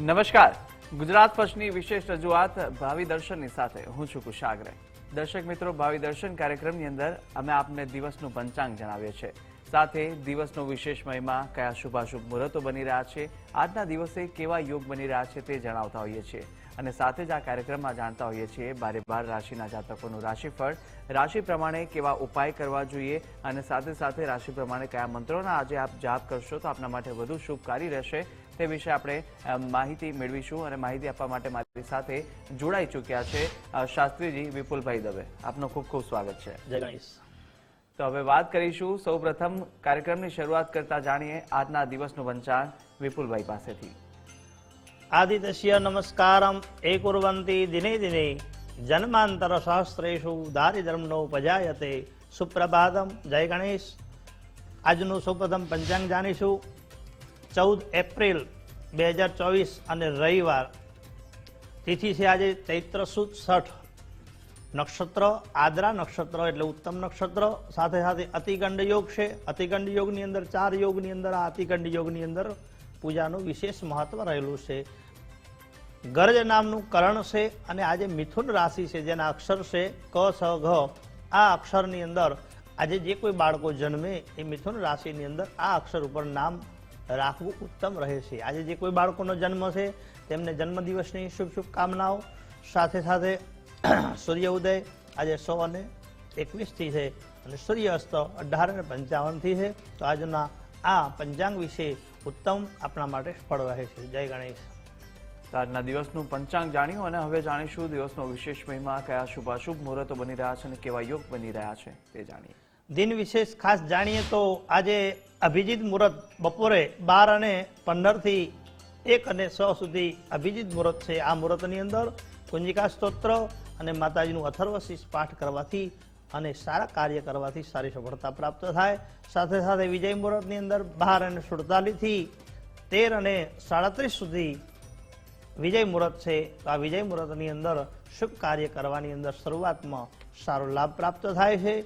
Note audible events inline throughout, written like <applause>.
નમસ્કાર. ગુજરાત ફર્સ્ટની વિશેષ રજૂઆત ભાવિ દર્શનની સાથે. હું છું આગ્રહ દર્શક મિત્રો, ભાવિ દર્શન કાર્યક્રમની અંદર અમે આપને દિવસનું પંચાંગ જણાવીએ છીએ. સાથે દિવસનો વિશેષ મહિમા, કયા શુભાશુભ મુહૂર્તો બની રહ્યા છે, આજના દિવસે કેવા યોગ બની રહ્યા છે તે જણાવતા હોઈએ છીએ. અને સાથે જ આ કાર્યક્રમમાં જાણતા હોઈએ છીએ બારે બાર રાશિના જાતકોનું રાશિફળ, રાશિ પ્રમાણે કેવા ઉપાય કરવા જોઈએ અને સાથે સાથે રાશિ પ્રમાણે કયા મંત્રોના આજે આપ જાપ કરશો તો આપના માટે વધુ શુભકારી રહેશે. તે વિશે આપણે માહિતી મેળવીશું અને માહિતી આપવા માટે મારી સાથે જોડાઈ ચૂક્યા છે શાસ્ત્રીજી વિપુલભાઈ દવે. આપનું ખૂબ ખૂબ સ્વાગત છે. જય ગણેશ. તો હવે વાત કરીશું સૌપ્રથમ કાર્યક્રમની શરૂઆત કરતા જાણીએ આજના દિવસનું વંચાણ વિપુલભાઈ પાસેથી. આદિત્ય નમસ્કારમ એ કુર્વંતી દિને દિને જન્માંતર સહસ્ત્રેષુ દારિદ્રમનો પજાયતે સુપ્રભાતમ જય ગણેશ. આજનું સૌપ્રથમ પંચાંગ જાણીશું. ચૌદ એપ્રિલ બે હજાર ચોવીસ અને રવિવાર, તિથિ છે આજે ચૈત્ર સુદ છઠ. નક્ષત્ર, આદ્રા નક્ષત્ર એટલે ઉત્તમ નક્ષત્ર, સાથે સાથે અતિગંડ યોગ છે. અતિગંડ યોગની અંદર ચાર યોગની અંદર, આ અતિગંડ યોગની અંદર પૂજાનું વિશેષ મહત્વ રહેલું છે. ગરજ નામનું કરણ છે અને આજે મિથુન રાશિ છે, જેના અક્ષર છે ક, સ, ઘ. આ અક્ષરની અંદર આજે જે કોઈ બાળકો જન્મે એ મિથુન રાશિની અંદર આ અક્ષર ઉપર નામ રાખવું ઉત્તમ રહે છે. આજે જે કોઈ બાળકોનો જન્મ છે, તેમને જન્મદિવસની શુભ શુભકામનાઓ. સાથે સાથે <clears throat> સૂર્ય ઉદય આજે સો અને એકવીસથી છે અને સૂર્ય અસ્ત અઢાર અને પંચાવનથી છે. તો આજના આ પંચાંગ વિશે ઉત્તમ આપણા માટે ફળ રહે છે. જય ગણેશ. આજના દિવસનું પંચાંગ જાણ્યું અને હવે જાણીશું દિવસનો વિશેષ મહિમા, કયા શુભાશુભ મુહૂર્તો બની રહ્યા છે અને કેવા યોગ બની રહ્યા છે તે જાણીએ. દિન વિશેષ ખાસ જાણીએ તો આજે અભિજીત મુહૂર્ત બપોરે બાર અને પંદરથી એક અને સો સુધી અભિજીત મુહૂર્ત છે. આ મુહૂર્તની અંદર કુંજિકા સ્તોત્ર અને માતાજીનું અથર્વશીષ પાઠ કરવાથી અને સારા કાર્ય કરવાથી સારી સફળતા પ્રાપ્ત થાય. સાથે સાથે વિજય મુહૂર્તની અંદર બાર અને સુડતાલીસથી તેર અને સાડત્રીસ સુધી વિજય મુહૂર્ત છે. તો આ વિજય મુહૂર્તની અંદર શુભ કાર્ય કરવાની અંદર શરૂઆતમાં સારો લાભ પ્રાપ્ત થાય છે.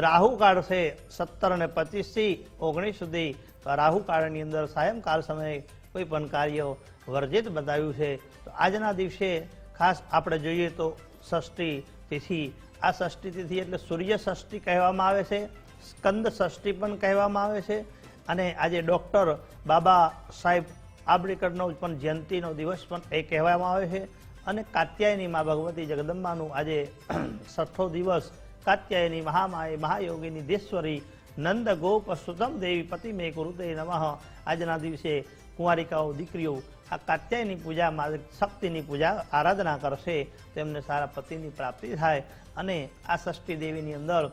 રાહુ કાળ છે સત્તર અને પચીસથી ઓગણીસ સુધી. રાહુ કાળની અંદર સાયંકાળ સમયે કોઈ પણ કાર્ય વર્જિત બતાવ્યું છે. તો આજના દિવસે ખાસ આપણે જોઈએ તો ષષ્ઠી તિથિ. આ ષષ્ઠી તિથિ એટલે સૂર્ય ષષ્ઠી કહેવામાં આવે છે. સ્કંદ ષષ્ઠી પણ કહેવામાં આવે છે. અને આજે ડૉક્ટર બાબા સાહેબ આંબેડકરનો પણ જયંતિનો દિવસ પણ એ કહેવામાં આવે છે. અને કાત્યાયની મા ભગવતી જગદંબાનું આજે છઠ્ઠો દિવસ કાત્યાયની મહામાય મહાયોગીની દેશ્વરી નંદ ગોપ સુતમ દેવી પતિ મે કુરુતે નમઃ આજના દિવસે કુંવારિકાઓ દીકરીઓ આ કાત્યાયની પૂજામાં શક્તિની પૂજા આરાધના કરશે તેમને સારા પતિની પ્રાપ્તિ થાય અને આ ષષ્ઠી દેવીની અંદર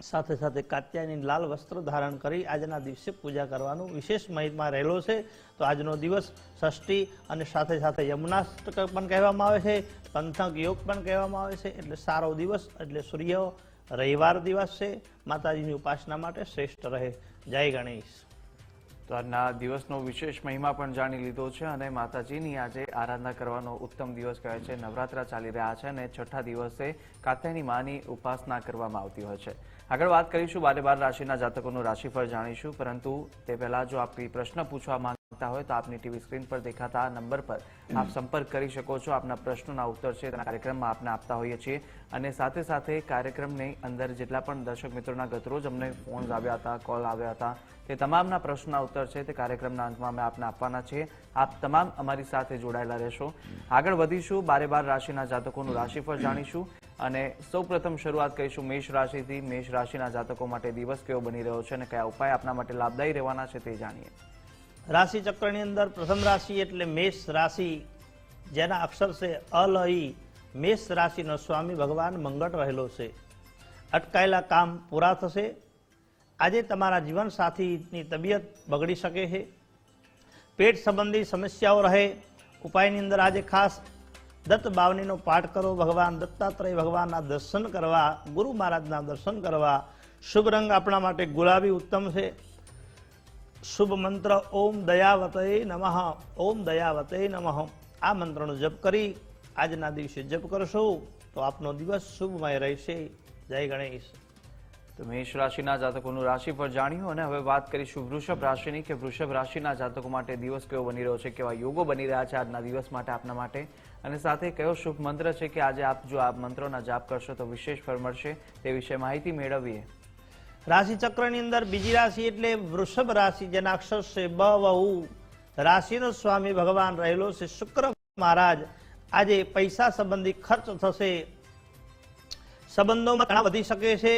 સાથે સાથે કાત્યાયની લાલ વસ્ત્ર ધારણ કરી આજના દિવસે પૂજા કરવાનું વિશેષ મહિતમાં રહેલો છે. તો આજનો દિવસ ષષ્ઠી અને સાથે સાથે યમુનાષ્ટક પણ કહેવામાં આવે છે, પંથક યોગ પણ કહેવામાં આવે છે. એટલે સારો દિવસ, એટલે સૂર્ય રવિવાર દિવસ છે. માતાજીની ઉપાસના માટે શ્રેષ્ઠ રહે. જય ગણેશ. તો આજના દિવસનો વિશેષ મહિમા પણ જાણી લીધો છે અને માતાજીની આજે આરાધના કરવાનો ઉત્તમ દિવસ કહે છે. નવરાત્રા ચાલી રહ્યા છે અને છઠ્ઠા દિવસે કાત્યાયની માની ઉપાસના કરવામાં આવતી હોય છે. આગળ વાત કરીશું બારે બાર રાશિના જાતકોનું રાશિફળ જાણીશું, પરંતુ તે પહેલા જો આપ પ્રશ્ન પૂછવા હોય તો આપની ટીવી સ્ક્રીન પર દેખાતા આ નંબર પર આપ સંપર્ક કરી શકો છો. આપના પ્રશ્નોના ઉત્તર છે, તેના કાર્યક્રમમાં આપને આપતા હોઈએ છીએ. અને સાથે સાથે કાર્યક્રમની અંદર જેટલા પણ દર્શક મિત્રોના ગતરોજ અમને ફોન્સ આવ્યા હતા, કોલ આવ્યા હતા, તે તમામના પ્રશ્નના ઉત્તર છે, તે કાર્યક્રમના અંતમાં અમે આપને આપવાના છીએ. આપ તમામ અમારી સાથે જોડાયેલા રહેશો. આગળ વધીશું બારે બાર રાશિના જાતકોનું રાશિફળ જાણીશું. અને સૌપ્રથમ શરૂઆત કરીશું મેષ રાશિથી. મેષ રાશિના જાતકો માટે દિવસ કેવો બની રહ્યો છે અને કયા ઉપાય આપના માટે લાભદાયી રહેવાના છે તે જાણીએ. રાશિ ચક્રની અંદર પ્રથમ રાશિ એટલે મેષ રાશિ, જેના અક્ષર છે અલઈ મેષ રાશિનો સ્વામી ભગવાન મંગળ રહેલો છે. અટકાયેલા કામ પૂરા થશે. આજે તમારા જીવન સાથીની તબિયત બગડી શકે છે. પેટ સંબંધી સમસ્યાઓ રહે. ઉપાયની અંદર આજે ખાસ દત્ત બાવનીનો પાઠ કરો. ભગવાન દત્તાત્રેય ભગવાનના દર્શન કરવા, ગુરુ મહારાજના દર્શન કરવા. શુભ રંગ આપણા માટે ગુલાબી ઉત્તમ છે. શુભ મંત્ર ઓમ દયાવતય નમઃ, ઓમ દયાવતય નમઃ. આ મંત્રનો જપ કરી આજના દિવસે જપ કરશો તો આપનો દિવસ શુભમય રહેશે. જય ગણેશ. તો મેષ રાશિના જાતકોનું રાશિ પર જાણ્યું અને હવે વાત કરીશું વૃષભ રાશિની કે વૃષભ રાશિના જાતકો માટે દિવસ કેવો બની રહ્યો છે, કેવા યોગો બની રહ્યા છે આજના દિવસ માટે આપના માટે? અને સાથે કયો શુભ મંત્ર છે કે આજે આપ જો આ મંત્રોના જાપ કરશો તો વિશેષ ફળ મળશે તે વિશે માહિતી મેળવીએ. રાશિ ચક્રની અંદર બીજી રાશિ એટલે વૃષભ રાશિ, જેના અક્ષર છે બ વહુ રાશિનો સ્વામી ભગવાન રહેલો છે શુક્ર મહારાજ. આજે પૈસા સંબંધી ખર્ચ થશે. સંબંધોમાં ઘણા વધી શકે છે.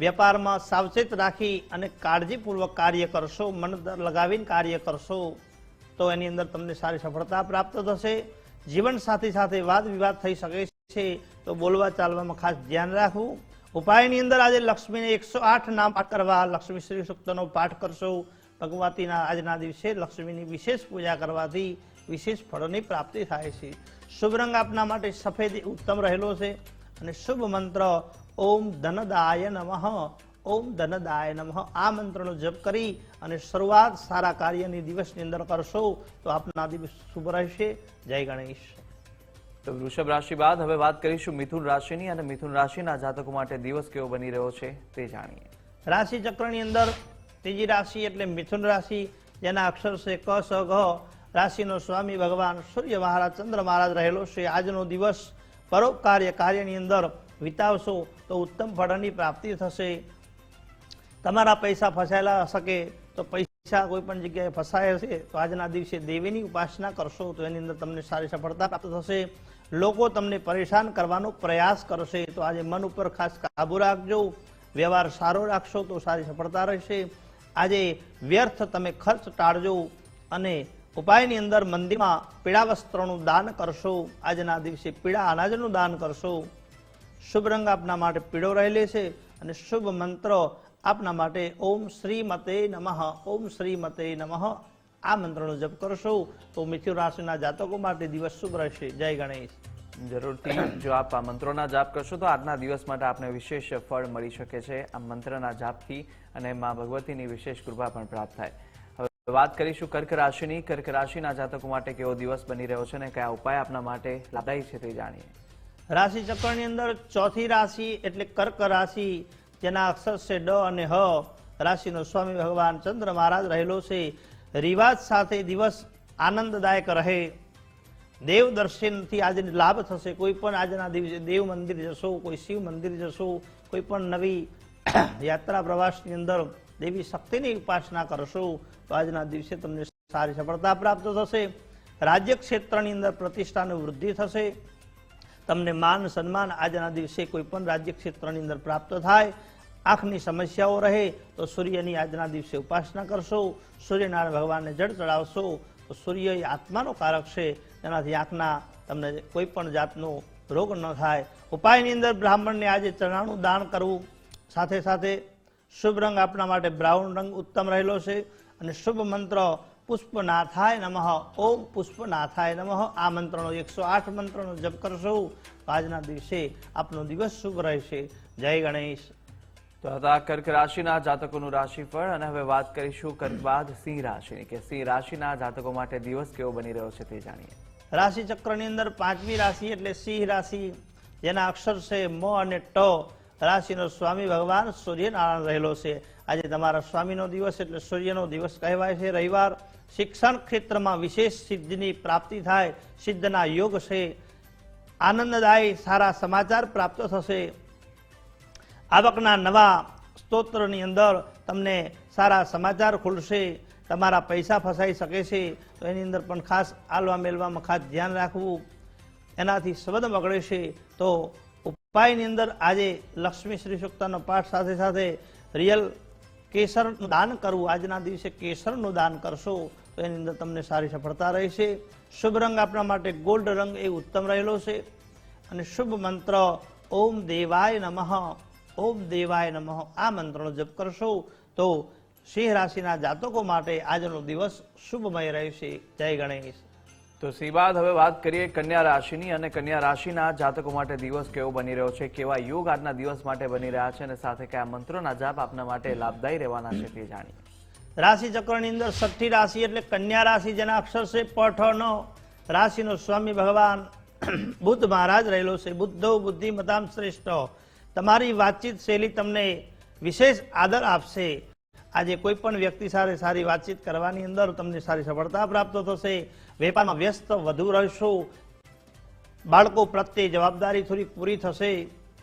વેપારમાં સાવચેત રાખી અને કાળજીપૂર્વક કાર્ય કરશો, મન લગાવીને કાર્ય કરશો, તો એની અંદર તમને સારી સફળતા પ્રાપ્ત થશે. જીવન સાથી સાથે વાદ વિવાદ થઈ શકે છે, તો બોલવા ચાલવામાં ખાસ ધ્યાન રાખવું. ઉપાયની અંદર આજે લક્ષ્મીને એકસો આઠ નામ પાઠ કરવા લક્ષ્મી શ્રી સૂક્તનો પાઠ કરશો. ભગવતીના આજના દિવસે લક્ષ્મીની વિશેષ પૂજા કરવાથી વિશેષ ફળોની પ્રાપ્તિ થાય છે. શુભ રંગ આપના માટે સફેદ ઉત્તમ રહેલો છે અને શુભ મંત્ર ઓમ ધનદાય નમઃ, ઓમ ધનદાય નમઃ. આ મંત્રનો જપ કરી અને શરૂઆત સારા કાર્યની દિવસની અંદર કરશો તો આપના દિવસ શુભ રહેશે. જય ગણેશ. તો વૃષભ રાશિ બાદ હવે વાત કરીશું મિથુન રાશિની અને મિથુન રાશિના જાતકો માટે દિવસ કેવો બની રહ્યો છે તે જાણીએ. રાશિ ચક્રની અંદર ત્રીજી રાશિ એટલે મિથુન રાશિ, જેના અક્ષર છે ક, સ, ઘ. રાશિનો સ્વામી ભગવાન સૂર્ય મહારાજ, ચંદ્ર મહારાજ રહેલો છે. આજનો દિવસ પરોપકાર્ય કાર્યની અંદર વિતાવશો તો ઉત્તમ ફળની પ્રાપ્તિ થશે. તમારા પૈસા ફસાયેલા શકે તો પૈસા કોઈ પણ જગ્યાએ ફસાયા છે તો આજના દિવસે દેવીની ઉપાસના કરશો તો એની અંદર તમને સારી સફળતા પ્રાપ્ત થશે. લોકો તમને પરેશાન કરવાનો પ્રયાસ કરશે તો આજે મન ઉપર ખાસ કાબુ રાખજો. વ્યવહાર સારો રાખશો તો સારી સફળતા રહેશે. આજે વ્યર્થ તમે ખર્ચ ટાળજો અને ઉપાયની અંદર મંદિરમાં પીળા વસ્ત્રોનું દાન કરશો. આજના દિવસે પીળા અનાજનું દાન કરશો. શુભ રંગ આપના માટે પીળો રહેલે છે અને શુભ મંત્ર આપના માટે ઓમ શ્રીમતે નમઃ ઓમ શ્રીમતે નમઃ. આ મંત્રનો જપ કરશો તો મિથુન રાશિના જાતકો માટે દિવસ શુભ રહેશે. જય ગણેશ. જરૂરથી જો આપ આ મંત્રોના જાપ કરશો તો આજના દિવસ માટે આપને વિશેષ ફળ મળી શકે છે. આ મંત્રના જાપથી અને મા ભગવતીની વિશેષ કૃપા પણ પ્રાપ્ત થાય. હવે વાત કરીશું કર્ક રાશિની. કર્ક રાશિના જાતકો માટે કેવો દિવસ બની રહ્યો છે અને કયા ઉપાય આપના માટે લાભદાયી છે તે જાણીએ. રાશિ ચક્રની અંદર ચોથી રાશિ એટલે કર્ક રાશિ. જેના અક્ષર છે ડ અને હ રાશિનો સ્વામી ભગવાન ચંદ્ર મહારાજ રહેલો છે. રિવાજ સાથે દિવસ આનંદદાયક રહે. દેવ દર્શનથી આજે લાભ થશે. કોઈ પણ આજના દિવસે દેવ મંદિર જશો, કોઈ શિવ મંદિર જશો, કોઈ પણ નવી <clears throat> યાત્રા પ્રવાસની અંદર દેવી શક્તિની ઉપાસના કરશો, તો આજના દિવસે તમને સારી સફળતા પ્રાપ્ત થશે. રાજ્ય ક્ષેત્રની અંદર પ્રતિષ્ઠાની વૃદ્ધિ થશે. તમને માન સન્માન આજના દિવસે કોઈ પણ રાજ્ય ક્ષેત્રની અંદર પ્રાપ્ત થાય. આંખની સમસ્યાઓ રહે તો સૂર્યની આજના દિવસે ઉપાસના કરશો, સૂર્યનારાયણ ભગવાનને જળ ચડાવશો, તો સૂર્ય એ આત્માનો કારક છે. તેનાથી આંખના તમને કોઈ પણ જાતનો રોગ ન થાય. ઉપાયની અંદર બ્રાહ્મણને આજે ચણાનું દાન કરવું. સાથે સાથે શુભ રંગ આપણા માટે બ્રાઉન રંગ ઉત્તમ રહેલો છે. અને શુભ મંત્ર પુષ્પનાથાય નમઃ. ઓમ પુષ્પનાથાય નમઃ. આ મંત્રનો એકસો આઠ મંત્રનો જપ કરશો. આજના દિવસે આપનો દિવસ શુભ રહેશે. જય ગણેશ. તો હતા કર્ક રાશિના જાતકોનું રાશિફળ અને હવે વાત કરીશું કર્ક બાદ સિંહ રાશિની કે સિંહ રાશિના જાતકો માટે દિવસ કેવો બની રહ્યો છે તે જાણીએ. રાશિ ચક્રની અંદર પાંચમી રાશિ એટલે સિંહ રાશિ, જેના અક્ષર છે મ અને ટ. રાશિનો સ્વામી ભગવાન સૂર્યનારાયણ રહેલો છે. આજે તમારા સ્વામીનો દિવસ એટલે સૂર્યનો દિવસ કહેવાય છે. રવિવાર શિક્ષણ ક્ષેત્રમાં વિશેષ સિદ્ધિની પ્રાપ્તિ થાય, સિદ્ધના યોગ છે. આનંદદાયી સારા સમાચાર પ્રાપ્ત થશે. આવકના નવા સ્તોત્રની અંદર તમને સારા સમાચાર ખુલશે, તમારા પૈસા ફસાઈ શકે છે, તો એની અંદર પણ ખાસ આલવા મેલવામાં ખાસ ધ્યાન રાખવું, એનાથી સ્વદ બગડે છે. તો ઉપાયની અંદર આજે લક્ષ્મી શ્રી સૂક્તનો પાઠ સાથે સાથે રિયલ કેસરનું દાન કરવું, આજના દિવસે કેસરનું દાન કરશો, તો એની અંદર તમને સારી સફળતા રહેશે. શુભ રંગ આપણા માટે ગોલ્ડ રંગ એ ઉત્તમ રહેલો છે. અને શુભ મંત્ર, ઓમ દેવાય નમઃ. ઓમ દેવાય નમઃ. આ મંત્રનો જપ કરશો તો સિંહ રાશિના જાતકો માટે આજનો દિવસ શુભમય રહેશે. જય ગણેશ. તો સી બાદ હવે વાત કરીએ કન્યા રાશિની અને કન્યા રાશિના જાતકો માટે દિવસ કેવો બની રહ્યો છે કેવા યોગ આજના દિવસ માટે બની રહ્યા છે અને સાથે કયા મંત્રોના જાપ આપના માટે લાભદાયી રહેવાના છે તે જાણીએ. રાશિ ચક્રની અંદર છઠ્ઠી રાશિ એટલે કન્યા રાશિ જેના અક્ષર છે પઠનો. રાશિનો સ્વામી ભગવાન બુદ્ધ મહારાજ રહેલો છે. બુદ્ધો બુદ્ધિ મતામ શ્રેષ્ઠ. તમારી વાતચીત શૈલી તમને વિશેષ આદર આપશે. આજે કોઈ પણ વ્યક્તિ સાથે સારી વાતચીત કરવાની અંદર તમને સારી સફળતા પ્રાપ્ત થશે. વેપારમાં વ્યસ્ત વધુ રહેશો. બાળકો પ્રત્યે જવાબદારી થોડી પૂરી થશે.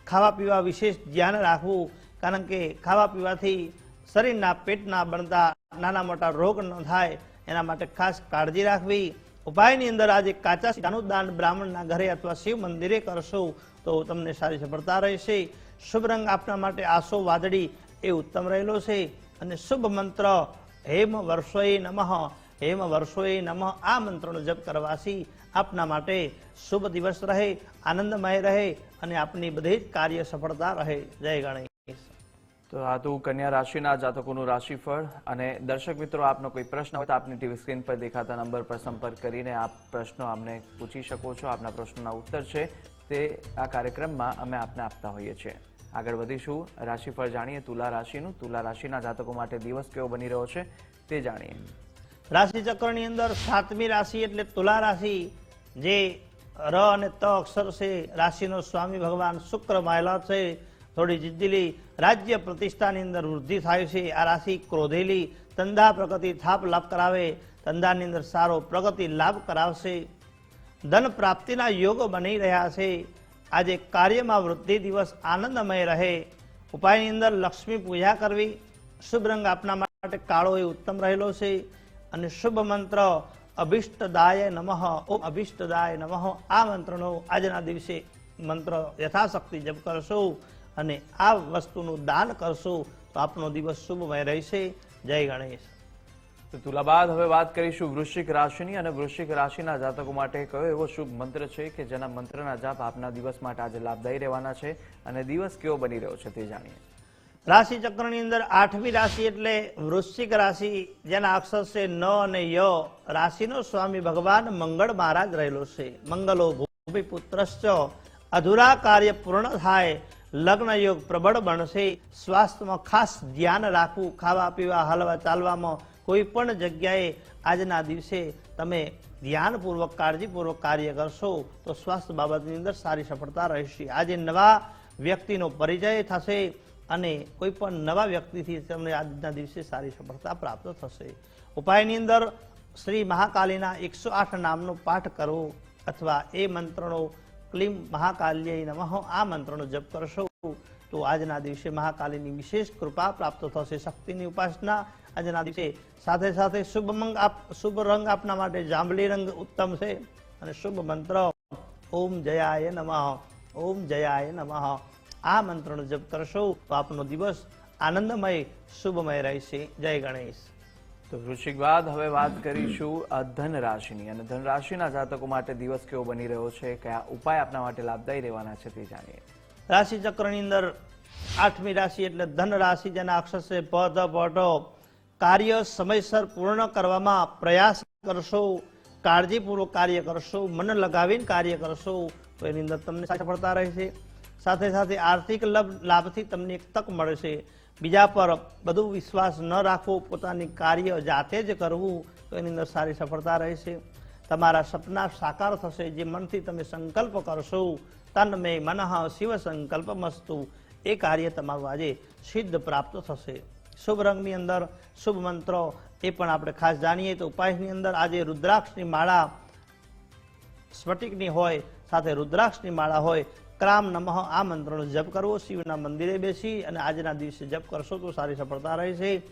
ખાવા પીવા વિશેષ ધ્યાન રાખવું, કારણ કે ખાવા પીવાથી શરીરના પેટના બનતા નાના મોટા રોગ ન થાય. એના માટે ખાસ કાળજી રાખવી. ઉપાયની અંદર આજે કાચા સીતાનું દાન બ્રાહ્મણના ઘરે અથવા શિવ મંદિરે કરશો. તો તમને સારી સફળતા રહેશે. શુભ રંગ આપના માટે આસો વાદળી એ ઉત્તમ રહેલો છે. અને શુભ મંત્ર, હેમ વર્ષોએ નમઃ, હેમ વર્ષોએ નમઃ, આ મંત્રનો જપ કરવાથી આપના માટે શુભ દિવસ રહે, આનંદમય રહે અને આપની બધી જ કાર્ય સફળતા રહે. જય ગણેશ. તો આ તો કન્યા રાશિના જાતકોનું રાશિફળ અને દર્શક મિત્રો, આપનો કોઈ પ્રશ્ન હોય તો આપની ટીવી સ્ક્રીન પર દેખાતા નંબર પર સંપર્ક કરીને આપ પ્રશ્નો અમને પૂછી શકો છો. આપના પ્રશ્નોના ઉત્તર છે. તે આ કાર્યક્રમમાં અમે આપને આપતા હોઈએ છીએ. આગળ વધીશું. રાશિફળ જાણીએ. તુલા રાશિનું. તુલા રાશિના જાતકો માટે દિવસ કેવો બની રહ્યો છે તે જાણીએ. રાશિ ચક્રની અંદર સાતમી રાશિ એટલે તુલા રાશિ, જે ર અને ત અક્ષર છે રાશિનો સ્વામી ભગવાન શુક્ર માયલા છે. થોડી જીદ્દીલી રાજ્ય પ્રતિષ્ઠાની અંદર વૃદ્ધિ થાય છે. આ રાશિ ક્રોધેલી ધંધા પ્રગતિ થાપ લાભ કરાવે. ધંધાની અંદર સારો પ્રગતિ લાભ કરાવશે. ધન પ્રાપ્તિના યોગ બની રહ્યા છે. આજે કાર્યમાં વૃદ્ધિ દિવસ આનંદમય રહે. ઉપાયની અંદર લક્ષ્મી પૂજા કરવી, શુભ રંગ આપના માટે કાળો એ ઉત્તમ રહેલો છે. અને શુભ મંત્ર, અભિષ્ટદાય નમઃ, ઓમ અભિષ્ટદાય નમઃ, આ મંત્રનો આજના દિવસે મંત્ર યથાશક્તિ જપ કરશો અને આ વસ્તુનું દાન કરશો તો આપનો દિવસ શુભમય રહેશે. જય ગણેશ. તો તુલા બાદ હવે વાત કરીશું વૃશ્ચિક રાશિની અને વૃશ્ચિક રાશિના જાતકો માટે કયો એવો શુભ મંત્ર છે કે જેના મંત્રના જાપ આપના દિવસ માટે આજે લાભદાયી રહેવાના છે અને દિવસ કેવો બની રહ્યો છે તે જાણીએ. રાશિ ચક્રની અંદર આઠમી રાશિ એટલે વૃશ્ચિક રાશિ, જેના અક્ષર છે ન અને ય. રાશિનો સ્વામી ભગવાન મંગળ મહારાજ રહેલો છે. મંગલો ભૂમિ પુત્રશ્ચ અધૂરા કાર્ય પૂર્ણ થાય લગ્ન યોગ પ્રબળ બનશે, સ્વાસ્થ્યમાં ખાસ ધ્યાન રાખવું ખાવા પીવા હલવા ચાલવામાં કોઈ પણ જગ્યાએ આજના દિવસે તમે ધ્યાનપૂર્વક, કાળજીપૂર્વક કાર્ય કરશો, તો સ્વાસ્થ્ય બાબતની અંદર સારી સફળતા રહેશે. આજે નવા વ્યક્તિનો પરિચય થશે અને કોઈ પણ નવા વ્યક્તિથી તમને આજના દિવસે સારી સફળતા પ્રાપ્ત થશે. ઉપાયની અંદર શ્રી મહાકાલીના એકસો આઠ નામનો પાઠ કરવો અથવા એ મંત્રનો, ક્લીમ મહાકાલ્ય નમઃ, આ મંત્રનો જપ કરશો, તો આજના દિવસે મહાકાલીની વિશેષ કૃપા પ્રાપ્ત થશે. શક્તિની ઉપાસના આજના દિવસે. સાથે સાથે શુભ મંગ આપ શુભ રંગ આપના માટે જાંબલી રંગ ઉત્તમ છે. અને શુભ મંત્ર ઓમ જયાય નમઃ ઓમ જયાય નમઃ. આ મંત્રનો જપ કરશો તો આપનો દિવસ આનંદમય શુભમય રહેશે. જય ગણેશ. તો વૃશ્ચિક બાદ હવે વાત કરીશું ધન રાશિની અને ધન રાશિના જાતકો માટે દિવસ કેવો બની રહ્યો છે કયા ઉપાય આપના માટે લાભદાયી રહેવાના છે તે જાણીએ. રાશિ ચક્રની અંદર આઠમી રાશિ એટલે ધન રાશિ જેના અક્ષર છે પ ધ કાર્ય સમયસર પૂર્ણ કરવામાં પ્રયાસ કરશો, કાળજીપૂર્વક કાર્ય કરશો, મન લગાવીને કાર્ય કરશો, તો એની અંદર તમને સફળતા રહેશે. સાથે સાથે આર્થિક લાભ, લાભથી તમને એક તક મળશે. બીજા પર બધું વિશ્વાસ ન રાખવો પોતાની કાર્ય જાતે જ કરવું, તો એની અંદર સારી સફળતા રહેશે. તમારા સપના સાકાર થશે, જે મનથી તમે સંકલ્પ કરશો, તન મે મનઃ શિવ સંકલ્પ મસ્તુ, એ કાર્ય તમારું આજે સિદ્ધ પ્રાપ્ત થશે. શુભ રંગની અંદર શુભ મંત્રો એ પણ આપણે ખાસ જાણીએ. તો ઉપાયની અંદર આજે રુદ્રાક્ષની માળા સ્ફટિકની હોય, સાથે રુદ્રાક્ષની માળા હોય, ક્રામ નમઃ આ મંત્રનો જપ કરવો. શિવના મંદિરે બેસી અને આજના દિવસે જપ કરશો તો સારી સફળતા રહેશે.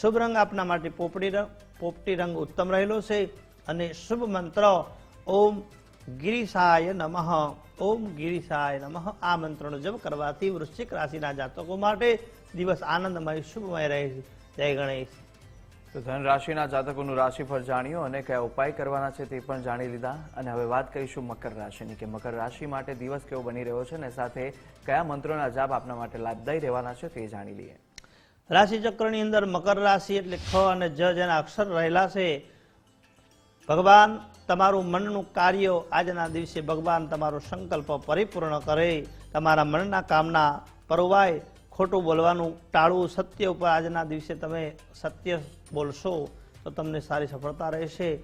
શુભ રંગ આપના માટે પોપટી રંગ પોપટી રંગ ઉત્તમ રહેલો છે. અને શુભ મંત્ર, ઓમ ગિરિશાય નમઃ, ઓમ ગિરિશાય નમઃ આ મંત્રનો જપ કરવાથી વૃશ્ચિક રાશિના જાતકો માટે દિવસ આનંદમય શુભમય રહે છે. જય ગણેશ. તો ધન રાશિના જાતકોનું રાશિફળ જાણ્યું અને કયા ઉપાય કરવાના છે તે પણ જાણી લીધા. અને હવે વાત કરીશું મકર રાશિની કે મકર રાશિ માટે દિવસ કેવો બની રહ્યો છે અને સાથે કયા મંત્રોના જાપ આપના માટે લાભદાયી રહેવાના છે તે જાણી લઈએ. રાશિચક્રની અંદર મકર રાશિ એટલે ખ અને જ જેના અક્ષર રહેલા છે. ભગવાન તમારું મનનું કાર્ય આજના દિવસે ભગવાન તમારો સંકલ્પ પરિપૂર્ણ કરે. તમારા મનના કામના પરવાય. ખોટું બોલવાનું ટાળવું સત્ય ઉપર આજના દિવસે તમે સત્ય બોલશો, તો તમને સારી સફળતા રહેશે.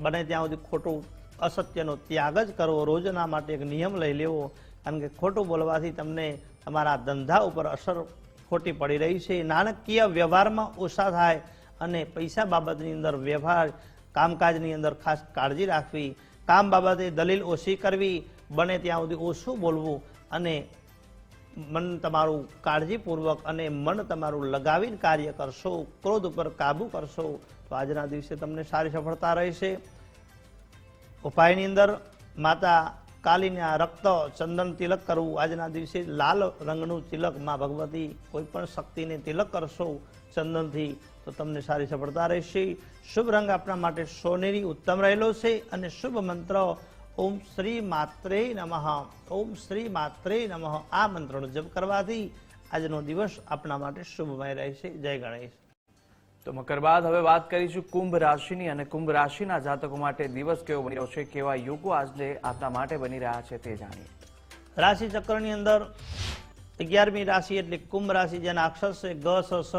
બને ત્યાં સુધી ખોટું, અસત્યનો ત્યાગ જ કરવો, રોજના માટે એક નિયમ લઈ લેવો. કારણ કે ખોટું બોલવાથી તમને તમારા ધંધા ઉપર અસર ખોટી પડી રહી છે. નાણાકીય વ્યવહારમાં ઓછા થાય અને પૈસા બાબતની અંદર વ્યવહાર, કામકાજની અંદર ખાસ કાળજી રાખવી. કામ બાબતે દલીલ ઓછી કરવી. બને ત્યાં સુધી ઓછું બોલવું અને મન તમારું કાળજીપૂર્વક અને મન તમારું લગાવીને કાર્ય કરશો, ક્રોધ ઉપર કાબુ કરશો, તો આજના દિવસે તમને સારી સફળતા રહેશે. ઉપાયની અંદર માતા કાલીના રક્ત ચંદન તિલક કરવું, આજના દિવસે લાલ રંગનું તિલકમાં ભગવતી કોઈ પણ શક્તિને તિલક કરશો ચંદનથી, તો તમને સારી સફળતા રહેશે. શુભ રંગ આપણા માટે સોનેરી ઉત્તમ રહેલો છે અને શુભ મંત્ર ઓમ શ્રી માત્રે નમઃ. ઓમ શ્રી માત્રે નમઃ. આ મંત્રનો જપ કરવાથી આજનો દિવસ આપણા માટે શુભમય રહેશે. જય ગણેશ. તો મકર બાદ હવે વાત કરીશું કુંભ રાશિની અને કુંભ રાશિના જાતકો માટે દિવસ કેવો બની રહ્યો છે કેવા યોગો આજે આપણા માટે બની રહ્યા છે તે જાણીએ. રાશિ ચક્રની અંદર અગિયારમી રાશિ એટલે કુંભ રાશિ જેના અક્ષર છે ગ સ સ.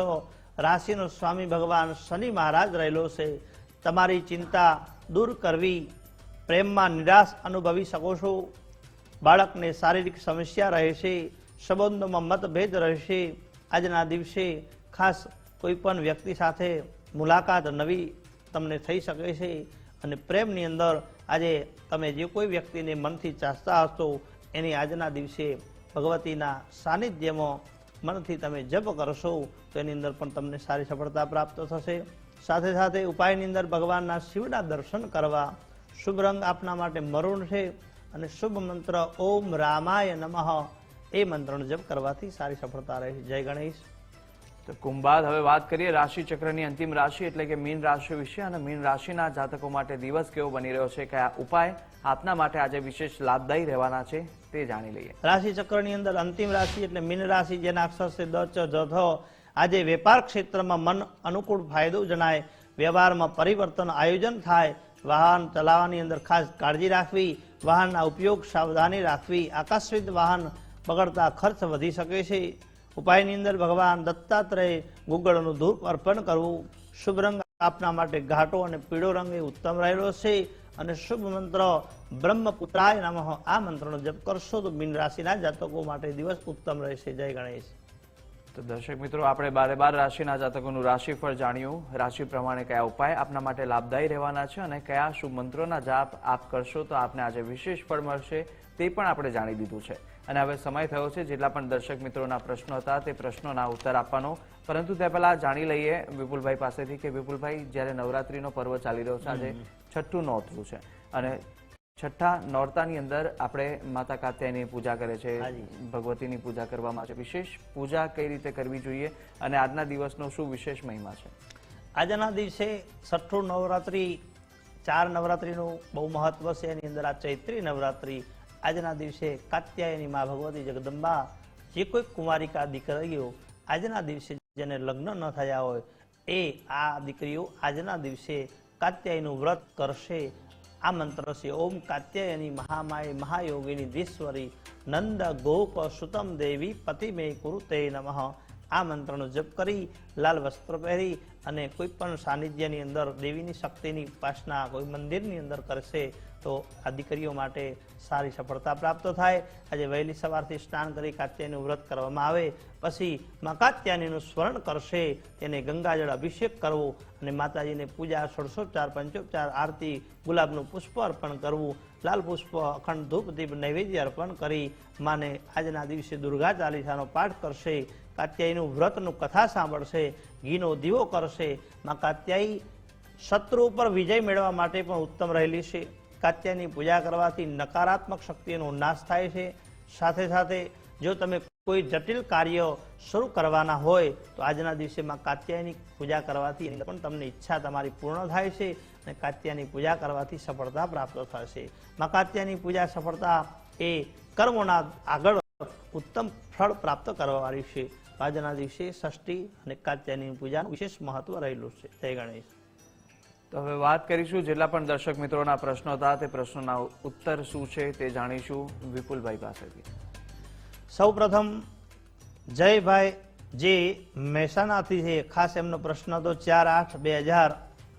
રાશિનો સ્વામી ભગવાન શનિ મહારાજ રહેલો છે. તમારી ચિંતા દૂર કરવી પ્રેમમાં નિરાશ અનુભવી શકો છો. બાળકને શારીરિક સમસ્યા રહેશે, સંબંધોમાં મતભેદ રહેશે. આજના દિવસે ખાસ કોઈ પણ વ્યક્તિ સાથે મુલાકાત નવી તમને થઈ શકે છે અને પ્રેમની અંદર આજે તમે જે કોઈ વ્યક્તિને મનથી ચાહતા હશો, એની આજના દિવસે ભગવતીના સાનિધ્યમાં મનથી તમે જપ કરશો, તો એની અંદર પણ તમને સારી સફળતા પ્રાપ્ત થશે. સાથે સાથે ઉપાયની અંદર ભગવાનના શિવના દર્શન કરવા શુભ રંગ આપના માટે મરુણ છે અને શુભ મંત્ર ઓમ રામાય નમઃ. એ મંત્રનો જપ કરવાથી સારી સફળતા રહે. જય ગણેશ. તો કુંભાદ હવે વાત કરીએ રાશિ ચક્રની અંતિમ રાશિ એટલે કે મીન રાશિ વિશે અને મીન રાશિના જાતકો માટે દિવસ કેવો બની રહ્યો છે કયા ઉપાય આપના માટે આજે વિશેષ લાભદાયી રહેવાના છે તે જાણી લઈએ. રાશિ ચક્રની અંદર અંતિમ રાશિ એટલે મીન રાશિ જેના અક્ષર છે દ ચ જ આજે વેપાર ક્ષેત્રમાં મન અનુકૂળ ફાયદો જણાય. વ્યવહારમાં પરિવર્તન આયોજન થાય. વાહન ચલાવવાની અંદર ખાસ કાળજી રાખવી, વાહનના ઉપયોગ સાવધાની રાખવી આકસ્મિક વાહન બગડતા ખર્ચ વધી શકે છે. ઉપાયની અંદર ભગવાન દત્તાત્રેય ગુગળનું ધૂપ અર્પણ કરવું. શુભ રંગ આપના માટે ઘાટો અને પીળો રંગ એ ઉત્તમ રહેલો છે. અને શુભ મંત્ર બ્રહ્મપુત્રાય નમઃ, આ મંત્રનો જપ કરશો તો મીન રાશિના જાતકો માટે દિવસ ઉત્તમ રહેશે. જય ગણેશ. તો દર્શક મિત્રો આપણે બારે બાર રાશિના જાતકોનું રાશિફળ જાણ્યું. રાશિ પ્રમાણે કયા ઉપાય આપના માટે લાભદાયી રહેવાના છે અને કયા શુભ મંત્રોના જાપ આપ કરશો તો આપને આજે વિશેષ ફળ મળશે તે પણ આપણે જાણી દીધું છે. અને હવે સમય થયો છે જેટલા પણ દર્શક મિત્રોના પ્રશ્નો હતા તે પ્રશ્નોના ઉત્તર આપવાનો. પરંતુ તે પહેલા જાણી લઈએ વિપુલભાઈ પાસેથી કે વિપુલભાઈ જ્યારે નવરાત્રીનો પર્વ ચાલી રહ્યો છે આજે છઠ્ઠું નોરતું છે. અને છઠ્ઠા નોરતાની અંદર આપણે માતા કાત્યાયની પૂજા કરે છે. ભગવતીની પૂજા કરવામાં આવે છે. વિશેષ પૂજા કઈ રીતે કરવી જોઈએ અને આજના દિવસનો શું વિશેષ મહિમા છે? આજના દિવસે છઠ્ઠું નવરાત્રિ ચાર નવરાત્રિનું બહુ મહત્વ છે. એની અંદર આ ચૈત્રી નવરાત્રિ આજના દિવસે કાત્યાયની મા ભગવતી જગદંબા જે કોઈ કુમારિકા દીકરીઓ આજના દિવસે જેને લગ્ન ન થયા હોય એ આ દીકરીઓ આજના દિવસે કાત્યાયનું વ્રત કરશે. આ મંત્ર છે. ઓમ કાત્યાયની મહામાય મહાયોગીની ધીશ્વરી નંદ ગોપ સુતમ દેવી પતિમે કુરુતે નમઃ. આ મંત્રનો જપ કરી, લાલ વસ્ત્ર પહેરી અને કોઈ પણ સાનિધ્યની અંદર દેવીની શક્તિની ઉપાસના કોઈ મંદિરની અંદર કરશે તો આ દીકરીઓ માટે સારી સફળતા પ્રાપ્ત થાય. આજે વહેલી સવારથી સ્નાન કરી કાત્યાયનું વ્રત કરવામાં આવે. પછી મા કાત્યાયનીનું સ્મરણ કરશે. તેને ગંગાજળ અભિષેક કરવો અને માતાજીને પૂજા ષોડશોપચાર પંચોપચાર આરતી ગુલાબનું પુષ્પ અર્પણ કરવું. લાલ પુષ્પ, અખંડ ધૂપ, દીપ, નૈવેદ્ય અર્પણ કરી માને આજના દિવસે દુર્ગા ચાલીસાનો પાઠ કરશે. કાત્યાયીનું વ્રતનું કથા સાંભળશે, ઘીનો દીવો કરશે. માં કાત્યાયી શત્રુ ઉપર વિજય મેળવવા માટે પણ ઉત્તમ રહેલી છે. કાત્યાની પૂજા કરવાથી નકારાત્મક શક્તિનો નાશ થાય છે. સાથે સાથે જો તમે કોઈ જટિલ કાર્ય શરૂ કરવાના હોય, તો આજના દિવસે માં કાત્યાયની પૂજા કરવાથી પણ તમને ઈચ્છા તમારી પૂર્ણ થાય છે અને કાત્યાની પૂજા કરવાથી સફળતા પ્રાપ્ત થશે. માં કાત્યાની પૂજા સફળતા એ કર્મોના આગળ ઉત્તમ ફળ પ્રાપ્ત કરવાવાળી છે. આજના દિવસે ષષ્ઠી અને કાત્યાની પૂજાનું વિશેષ મહત્વ રહેલું છે. જય ગણેશ. તો હવે વાત કરીશું જેટલા પણ દર્શક મિત્રોના પ્રશ્નો હતા તે પ્રશ્નોના ઉત્તર શું છે તે જાણીશું વિપુલભાઈ પાસેથી. સૌ પ્રથમ જયભાઈ જે મહેસાણાથી છે, ખાસ એમનો પ્રશ્ન હતો ચાર આઠ બે હજાર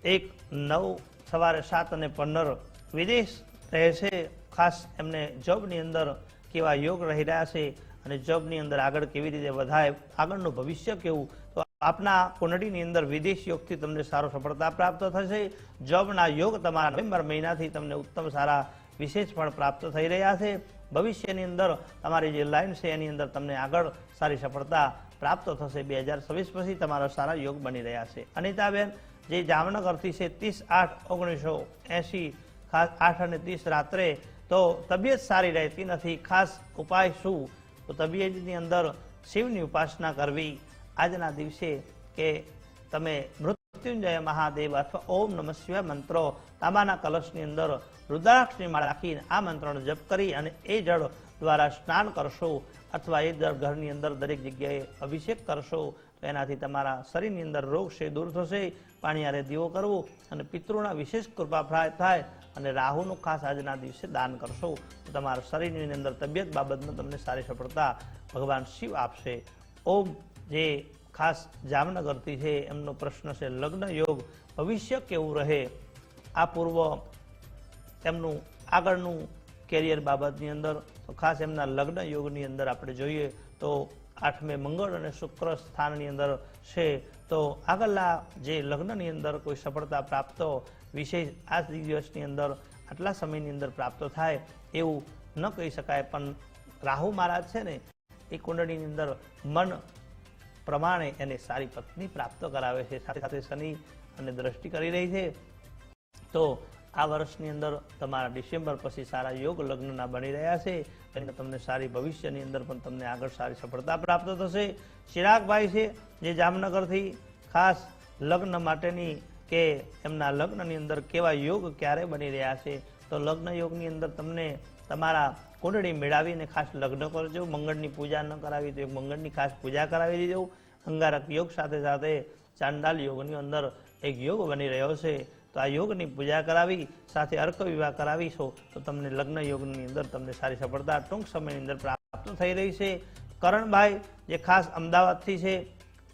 એક નવ સવારે સાત અને પંદર. વિદેશ રહે છે ખાસ એમને જોબની અંદર કેવા યોગ રહી રહ્યા છે અને જોબની અંદર આગળ કેવી રીતે વધાય, આગળનું ભવિષ્ય કેવું, તો આપના કુંડળીની અંદર વિદેશ યોગથી તમને સારો સફળતા પ્રાપ્ત થશે. જોબના યોગ તમારા નવેમ્બર મહિનાથી તમને ઉત્તમ સારા વિશેષ ફળ પ્રાપ્ત થઈ રહ્યા છે. ભવિષ્યની અંદર તમારી જે લાઈન છે એની અંદર તમને આગળ સારી સફળતા પ્રાપ્ત થશે. બે હજાર છવ્વીસ પછી તમારા સારા યોગ બની રહ્યા છે. અનિતાબેન, જે જામનગરથી છે ત્રીસ આઠ ઓગણીસો એંશી, ખાસ આઠ અને ત્રીસ રાત્રે, તો તબિયત સારી રહેતી નથી. ખાસ ઉપાય શું? તો તબિયતની અંદર શિવની ઉપાસના કરવી. આજના દિવસે કે તમે મૃત્યુંજય મહાદેવ અથવા ઓમ નમઃ શિવાય મંત્રો તાંબાના કલશની અંદર રુદ્રાક્ષની માળા રાખીને આ મંત્રનો જપ કરી અને એ જળ દ્વારા સ્નાન કરશો અથવા એ જળ ઘરની અંદર દરેક જગ્યાએ અભિષેક કરશો, તો એનાથી તમારા શરીરની અંદર રોગ છે દૂર થશે પાણીયારે દીવો કરવો અને પિતૃના વિશેષ કૃપા થાય અને રાહુનું ખાસ આજના દિવસે દાન કરશો. તો તમારા શરીરની અંદર તબિયત બાબતમાં તમને સારી સફળતા ભગવાન શિવ આપશે. ઓમ જે ખાસ જામનગરથી છે, એમનો પ્રશ્ન છે લગ્ન યોગ ભવિષ્ય કેવું રહે? આ પૂર્વ તેમનું આગળનું કેરિયર બાબતની અંદર, તો ખાસ એમના લગ્ન યોગની અંદર આપણે જોઈએ, તો આઠમે મંગળ અને શુક્ર સ્થાનની અંદર છે. તો આગળના જે લગ્નની અંદર કોઈ સફળતા પ્રાપ્ત, વિશેષ આ દિવસની અંદર આટલા સમયની અંદર પ્રાપ્ત થાય, એવું ન કહી શકાય. પણ રાહુ મહારાજ છે ને, એ કુંડળીની અંદર મન પ્રમાણે એને સારી પત્ની પ્રાપ્ત કરાવે છે. સાથે સાથે શનિ અને દ્રષ્ટિ કરી રહી છે. તો આ વર્ષની અંદર તમારા ડિસેમ્બર પછી સારા યોગ લગ્નના બની રહ્યા છે એટલે તમને સારી ભવિષ્યની અંદર પણ તમને આગળ સારી સફળતા પ્રાપ્ત થશે. ચિરાગભાઈ છે, જે જામનગરથી ખાસ લગ્ન માટેની કે એમના લગ્નની અંદર કેવા યોગ ક્યારે બની રહ્યા છે? તો લગ્ન યોગની અંદર તમને તમારા કુંડળી મેળવીને ખાસ લગ્ન કરજો, મંગળની પૂજા ન કરાવી તો મંગળની ખાસ પૂજા કરાવી દેજો. અંગારક યોગ સાથે સાથે ચાંડાલ યોગની અંદર એક યોગ બની રહ્યો છે. તો આ યોગની પૂજા કરાવી, સાથે અર્ક વિવાહ કરાવીશો, તો તમને લગ્ન યોગની અંદર તમને સારી સફળતા ટૂંક સમયની અંદર પ્રાપ્ત થઈ રહી છે. કરણભાઈ, જે ખાસ અમદાવાદથી છે,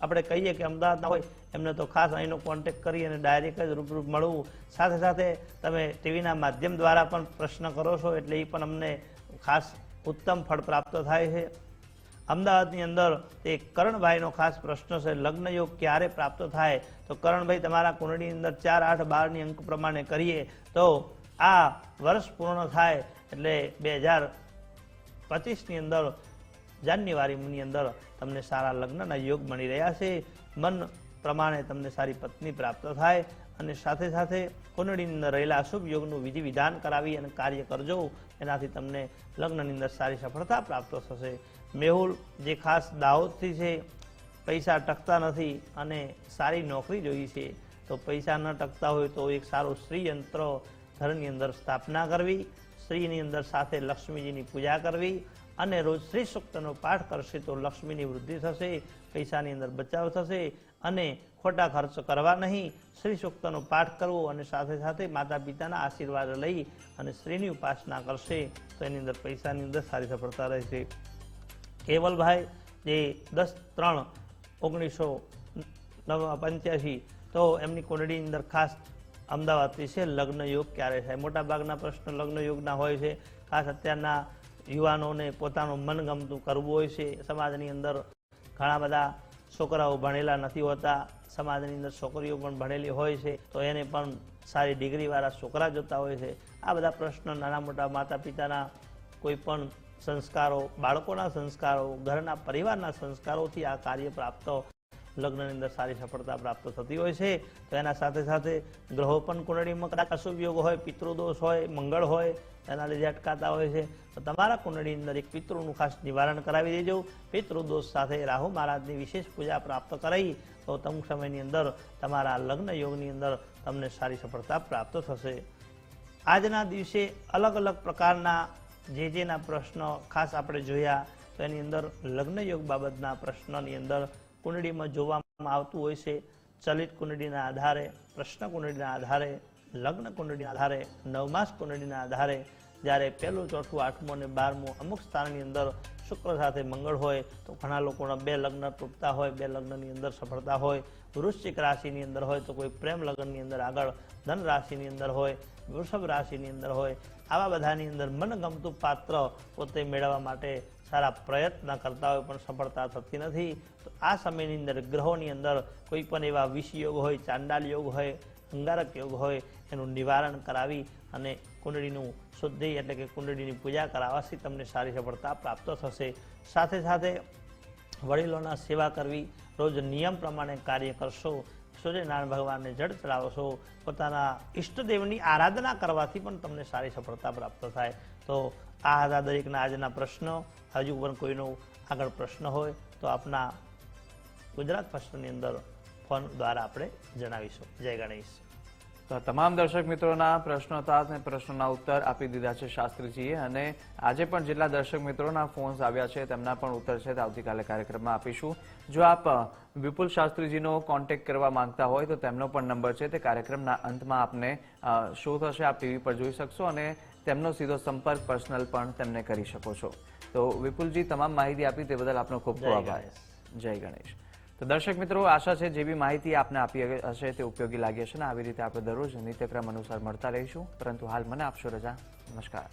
આપણે કહીએ કે અમદાવાદના હોય, એમને તો ખાસ અહીંનો કોન્ટેક્ટ કરી અને ડાયરેક્ટ જ રૂપરૂપ મળવું. સાથે સાથે તમે ટીવીના માધ્યમ દ્વારા પણ પ્રશ્ન કરો છો, એટલે એ પણ અમને ખાસ ઉત્તમ ફળ પ્રાપ્ત થાય છે. અમદાવાદની અંદર તે કરણભાઈનો ખાસ પ્રશ્ન છે લગ્ન યોગ ક્યારે પ્રાપ્ત થાય? તો કરણભાઈ, તમારા કુંડળીની અંદર ચાર, આઠ, બારની અંક પ્રમાણે કરીએ તો આ વર્ષ પૂર્ણ થાય એટલે બે હજાર પચીસની અંદર જાન્યુઆરીની અંદર તમને સારા લગ્નના યોગ મળી રહ્યા છે. મન પ્રમાણે તમને સારી પત્ની પ્રાપ્ત થાય અને સાથે સાથે કુંડળીની અંદર રહેલા અશુભ યોગનું વિધિ વિધાન કરાવી અને કાર્ય કરજો. એનાથી તમને લગ્નની અંદર સારી સફળતા પ્રાપ્ત થશે. મેહુલ, જે ખાસ દાહોદથી છે, પૈસા ટકતા નથી અને સારી નોકરી જોઈએ છે. તો પૈસા ન ટકતા હોય તો એક સારું શ્રીયંત્ર ઘરની અંદર સ્થાપના કરવી સ્ત્રીની અંદર સાથે લક્ષ્મીજીની પૂજા કરવી અને રોજ શ્રી સૂક્તનો પાઠ કરશે તો લક્ષ્મીની વૃદ્ધિ થશે, પૈસાની અંદર બચાવ થશે અને ખોટા ખર્ચ કરવા નહીં. શ્રી સૂક્તનો પાઠ કરવો અને સાથે સાથે માતા પિતાના આશીર્વાદ લઈ અને શ્રીની ઉપાસના કરશે. તો એની અંદર પૈસાની અંદર સારી સફળતા રહેશે. કેવલભાઈ જે દસ ત્રણ ઓગણીસો નવ પંચ્યાસી, તો એમની કુંડળીની અંદર ખાસ અમદાવાદથી છે લગ્ન યોગ ક્યારે થાય? મોટાભાગના પ્રશ્ન લગ્ન યોગના હોય છે. ખાસ અત્યારના યુવાનોને પોતાનું મનગમતું કરવું હોય છે. સમાજની અંદર ઘણા બધા છોકરાઓ ભણેલા નથી હોતા, સમાજની અંદર છોકરીઓ પણ ભણેલી હોય છે, તો એને પણ સારી ડિગ્રીવાળા છોકરા જોતા હોય છે. આ બધા પ્રશ્નો નાના મોટા માતા પિતાના કોઈ પણ સંસ્કારો, બાળકોના સંસ્કારો, ઘરના પરિવારના સંસ્કારોથી આ કાર્ય પ્રાપ્ત, લગ્નની અંદર સારી સફળતા પ્રાપ્ત થતી હોય છે. તો એના સાથે સાથે ગ્રહો પણ કુંડળીમાં કદાચ અશુભ યોગ હોય, પિતૃદોષ હોય, મંગળ હોય એના લીધે અટકાતા હોય છે. તો તમારા કુંડળી અંદર એક પિતૃનું ખાસ નિવારણ કરાવી દેજો. પિતૃદોષ સાથે રાહુ મહારાજની વિશેષ પૂજા પ્રાપ્ત કરાવી તો અમુક સમયની અંદર તમારા લગ્ન યોગની અંદર તમને સારી સફળતા પ્રાપ્ત થશે. આજના દિવસે અલગ અલગ પ્રકારના જે જેના પ્રશ્નો ખાસ આપણે જોયા, તો એની અંદર લગ્ન યોગ બાબતના પ્રશ્નની અંદર કુંડળીમાં જોવામાં આવતું હોય છે. ચલિત કુંડળીના આધારે, પ્રશ્ન કુંડળીના આધારે, લગ્ન કુંડળીના આધારે, નવમાસ કુંડળીના આધારે જ્યારે પહેલું, ચોથું, આઠમું અને બારમું અમુક સ્થાનની અંદર શુક્ર સાથે મંગળ હોય, તો ઘણા લોકોના બે લગ્ન તૂટતા હોય, બે લગ્નની અંદર સફળતા હોય. વૃશ્ચિક રાશિની અંદર હોય, તો કોઈ પ્રેમ લગ્નની અંદર આગળ ધન રાશિની અંદર હોય, વૃષભ રાશિની અંદર હોય. આવા બધાની અંદર મનગમતું પાત્ર પોતે મેળવવા માટે સારા પ્રયત્ન કરતા હોય, પણ સફળતા થતી નથી. તો આ સમયની અંદર ગ્રહોની અંદર કોઈ પણ એવા વિષયોગ હોય, ચાંડાલ યોગ હોય, અંગારક યોગ હોય, એનું નિવારણ કરાવી અને કુંડળીનું શુદ્ધિ એટલે કે કુંડળીની પૂજા કરાવવાથી તમને સારી સફળતા પ્રાપ્ત થશે. સાથે સાથે વડીલોના સેવા કરવી, રોજ નિયમ પ્રમાણે કાર્ય કરશો, સૂર્યનારાયણ ભગવાનને જળ ચડાવશો, પોતાના ઈષ્ટદેવની આરાધના કરવાથી પણ તમને સારી સફળતા પ્રાપ્ત થાય. તો આ હતા દરેકના આજના પ્રશ્નો. હજુ પણ કોઈનો આગળ પ્રશ્ન હોય તો આપના ગુજરાત પ્રશ્નની અંદર ફોન દ્વારા આપણે જણાવીશું. જય ગણેશ. તો તમામ દર્શક મિત્રોના પ્રશ્નો હતા અને પ્રશ્નોના ઉત્તર આપી દીધા છે શાસ્ત્રીજીએ અને આજે પણ જેટલા દર્શક મિત્રોના ફોન્સ આવ્યા છે તેમના પણ ઉત્તર છે તે આવતીકાલે કાર્યક્રમમાં આપીશું. જો આપ વિપુલ શાસ્ત્રીજીનો કોન્ટેક્ટ કરવા માંગતા હોય તો તેમનો પણ નંબર છે તે કાર્યક્રમના અંતમાં આપને શો થશે. આપ ટીવી પર જોઈ શકશો અને તેમનો સીધો સંપર્ક પર્સનલ પણ તેમને કરી શકો છો. તો વિપુલજી તમામ માહિતી આપી તે બદલ આપનો ખૂબ ખૂબ આભાર. જય ગણેશ. તો દર્શક મિત્રો, આશા છે જે બી માહિતી આપને આપી હશે તે ઉપયોગી લાગી હશે ને? આવી રીતે આપણે દરરોજ નિત્યક્રમ અનુસાર મળતા રહીશું. પરંતુ હાલ મને આપશો રજા. નમસ્કાર.